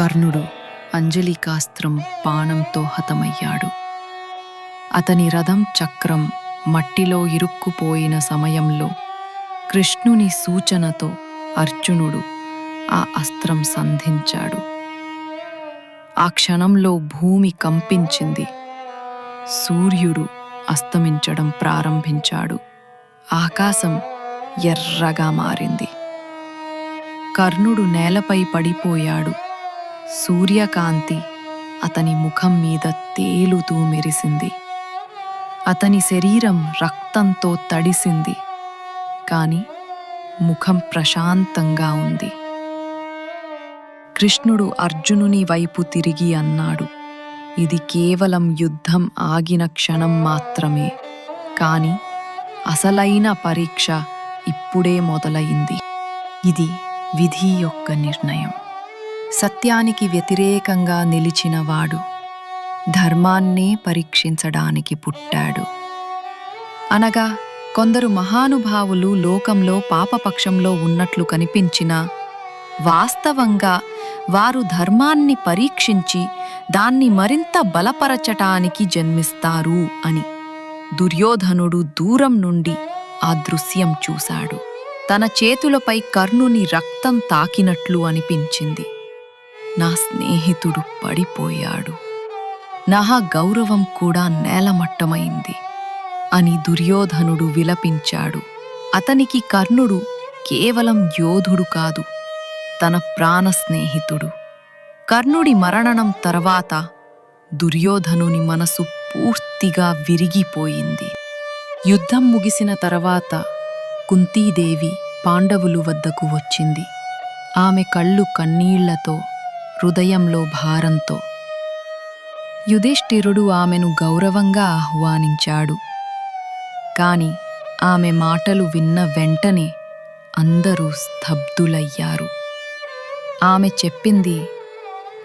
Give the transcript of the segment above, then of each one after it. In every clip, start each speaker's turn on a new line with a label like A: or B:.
A: కర్ణుడు అంజలికాస్త్రం బాణంతో హతమయ్యాడు. అతని రథం చక్రం మట్టిలో ఇరుక్కుపోయిన సమయంలో కృష్ణుని సూచనతో అర్జునుడు ఆ అస్త్రం సంధించాడు. ఆ క్షణంలో భూమి కంపించింది. సూర్యుడు అస్తమించడం ప్రారంభించాడు. ఆకాశం ఎర్రగా మారింది. కర్ణుడు నేలపై పడిపోయాడు. సూర్యకాంతి అతని ముఖం మీద తేలుతూ మెరిసింది. అతని శరీరం రక్తంతో తడిసింది. కాని ముఖం ప్రశాంతంగా ఉంది. కృష్ణుడు అర్జునుని వైపు తిరిగి అన్నాడు ఇది కేవలం యుద్ధం ఆగిన క్షణం మాత్రమే. కాని అసలైన పరీక్ష ఇప్పుడే మొదలయింది ఇది విధి యొక్క నిర్ణయం. సత్యానికి వ్యతిరేకంగా నిలిచినవాడు ధర్మాన్నే పరీక్షించడానికి పుట్టాడు. అనగా కొందరు మహానుభావులు లోకంలో పాపపక్షంలో ఉన్నట్లు కనిపించినా వాస్తవంగా వారు ధర్మాన్ని పరీక్షించి దాన్ని మరింత బలపరచటానికి జన్మిస్తారు అని దుర్యోధనుడు దూరం నుండి ఆ దృశ్యం చూశాడు. తన చేతులపై కర్ణుని రక్తం తాకినట్లు అనిపించింది. నా స్నేహితుడు పడిపోయాడు. నా గౌరవం కూడా నేలమట్టమైంది అని దుర్యోధనుడు విలపించాడు. అతనికి కర్ణుడు కేవలం యోధుడు కాదు తన ప్రాణ స్నేహితుడు. కర్ణుడి మరణం తర్వాత దుర్యోధనుని మనసు పూర్తిగా విరిగిపోయింది. యుద్ధం ముగిసిన తర్వాత కుంతీదేవి పాండవులు వద్దకు వచ్చింది. ఆమె కళ్ళు కన్నీళ్ళతో హృదయంలో భారంతో. యుధిష్ఠిరుడు ఆమెను గౌరవంగా ఆహ్వానించాడు. కాని ఆమె మాటలు విన్న వెంటనే అందరూ స్తబ్దులయ్యారు. ఆమె చెప్పింది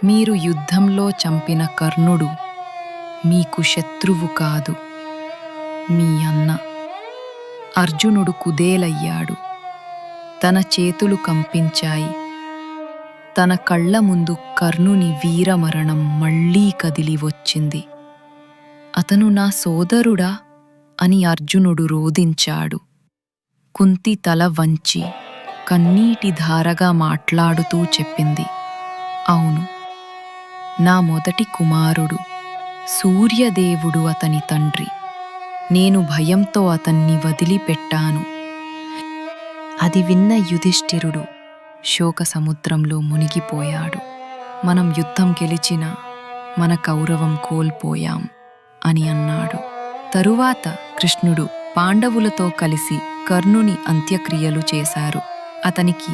A: మీరు యుద్ధంలో చంపిన కర్ణుడు మీకు శత్రువు కాదు మీ అన్న. అర్జునుడు కుదేలయ్యాడు. తన చేతులు కంపించాయి. తన కళ్ళ ముందు కర్ణుని వీరమరణం మళ్ళీ కదిలి వచ్చింది. అతను నా సోదరుడా అని అర్జునుడు రోదించాడు కుంతి తల వంచి కన్నీటి ధారగా మాట్లాడుతూ చెప్పింది. అవును నా మొదటి కుమారుడు సూర్యదేవుడు అతని తండ్రి. నేను భయంతో అతన్ని వదిలిపెట్టాను. అది విన్న యుధిష్ఠిరుడు శోక సముద్రంలో మునిగిపోయాడు. మనం యుద్ధం గెలిచిన మన కౌరవం కోల్పోయాం అని అన్నాడు. తరువాత కృష్ణుడు పాండవులతో కలిసి కర్ణుని అంత్యక్రియలు చేశారు. అతనికి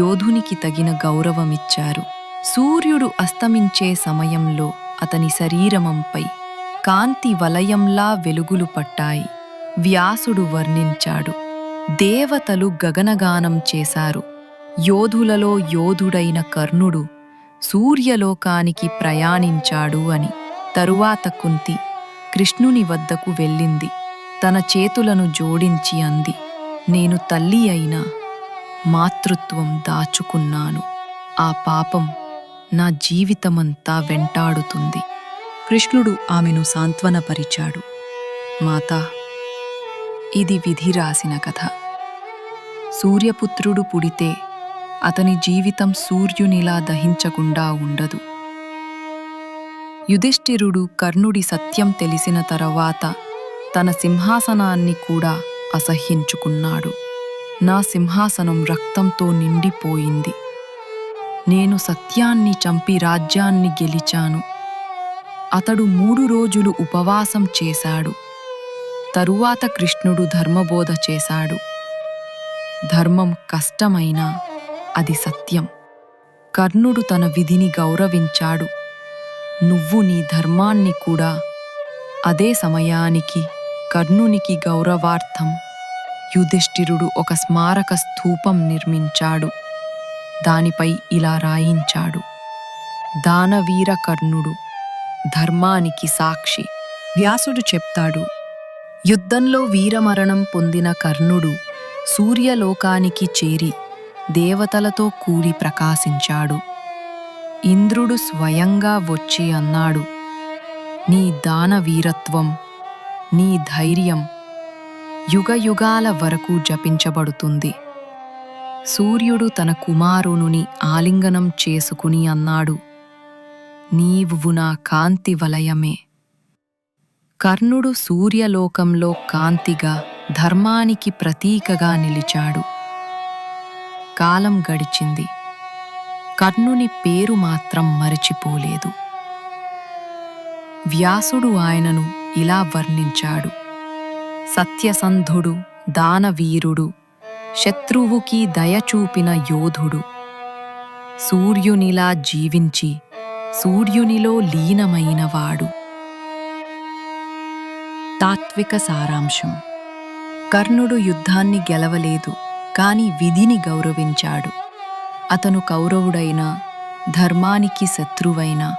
A: యోధునికి తగిన గౌరవమిచ్చారు. సూర్యుడు అస్తమించే సమయంలో అతని శరీరమంపై కాంతి వలయంలా వెలుగులు పట్టాయి. వ్యాసుడు వర్ణించాడు. దేవతలు గగనగానం చేశారు. యోధులలో యోధుడైన కర్ణుడు సూర్యలోకానికి ప్రయాణించాడు అని. తరువాత కుంతి కృష్ణుని వద్దకు వెళ్ళింది. తన చేతులను జోడించి అంది నేను తల్లి అయినా మాతృత్వం దాచుకున్నాను. ఆ పాపం నా జీవితమంతా వెంటాడుతుంది కృష్ణుడు ఆమెను సాంత్వనపరిచాడు. మాతా ఇది విధి రాసిన కథ. సూర్యపుత్రుడు పుడితే అతని జీవితం సూర్యునిలా దహించకుండా ఉండదు. యుధిష్ఠిరుడు కర్ణుడి సత్యం తెలిసిన తరువాత తన సింహాసనాన్ని కూడా అసహ్యించుకున్నాడు. నా సింహాసనం రక్తంతో నిండిపోయింది. నేను సత్యాన్ని చంపి రాజ్యాన్ని గెలిచాను. అతడు మూడు రోజులు ఉపవాసం చేశాడు. తరువాత కృష్ణుడు ధర్మబోధ చేశాడు. ధర్మం కష్టమైనా అది సత్యం. కర్ణుడు తన విధిని గౌరవించాడు. నువ్వు నీ ధర్మాన్ని కూడా అదే సమయానికి కర్ణునికి గౌరవార్థం. యుధిష్ఠిరుడు ఒక స్మారక స్థూపం నిర్మించాడు. దానిపై ఇలా రాయించాడు. దానవీర కర్ణుడు ధర్మానికి సాక్షి. వ్యాసుడు చెప్తాడు. యుద్ధంలో వీరమరణం పొందిన కర్ణుడు సూర్యలోకానికి చేరి దేవతలతో కూడి ప్రకాశించాడు. ఇంద్రుడు స్వయంగా వచ్చి అన్నాడు నీ దానవీరత్వం నీ ధైర్యం యుగయుగాల వరకు జపించబడుతుంది. సూర్యుడు తన కుమారునుని ఆలింగనం చేసుకుని అన్నాడు నీవు నా కాంతి వలయమే. కర్ణుడు సూర్యలోకంలో కాంతిగా ధర్మానికి ప్రతీకగా నిలిచాడు. కాలం గడిచింది. కర్ణుని పేరు మాత్రం మరచిపోలేదు. వ్యాసుడు ఆయనను ఇలా వర్ణించాడు. సత్యసంధుడు దానవీరుడు శత్రువుకి దయచూపిన యోధుడు. సూర్యునిలా జీవించి సూర్యునిలో లీనమైనవాడు. తాత్విక సారాంశం. కర్ణుడు యుద్ధాన్ని గెలవలేదు. కాని విధిని గౌరవించాడు. అతను కౌరవుడైన ధర్మానికి శత్రువైన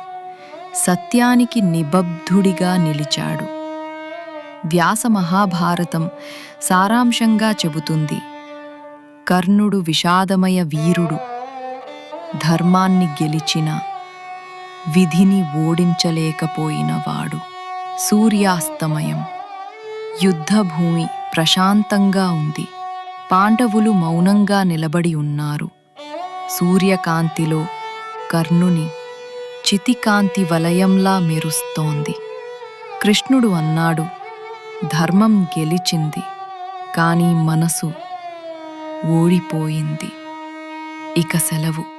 A: సత్యానికి నిబబ్ధుడిగా నిలిచాడు. వ్యాస మహాభారతం సారాంశంగా చెబుతుంది. కర్ణుడు విషాదమయ వీరుడు. ధర్మాన్ని గెలిచిన విధిని ఓడించలేకపోయినవాడు. సూర్యాస్తమయం. యుద్ధభూమి ప్రశాంతంగా ఉంది. పాండవులు మౌనంగా నిలబడి ఉన్నారు. సూర్యకాంతిలో కర్ణుని చితికాంతి వలయంలా మెరుస్తోంది. కృష్ణుడు అన్నాడు ధర్మం గెలిచింది కానీ మనసు ఓడిపోయింది. ఇక సెలవు.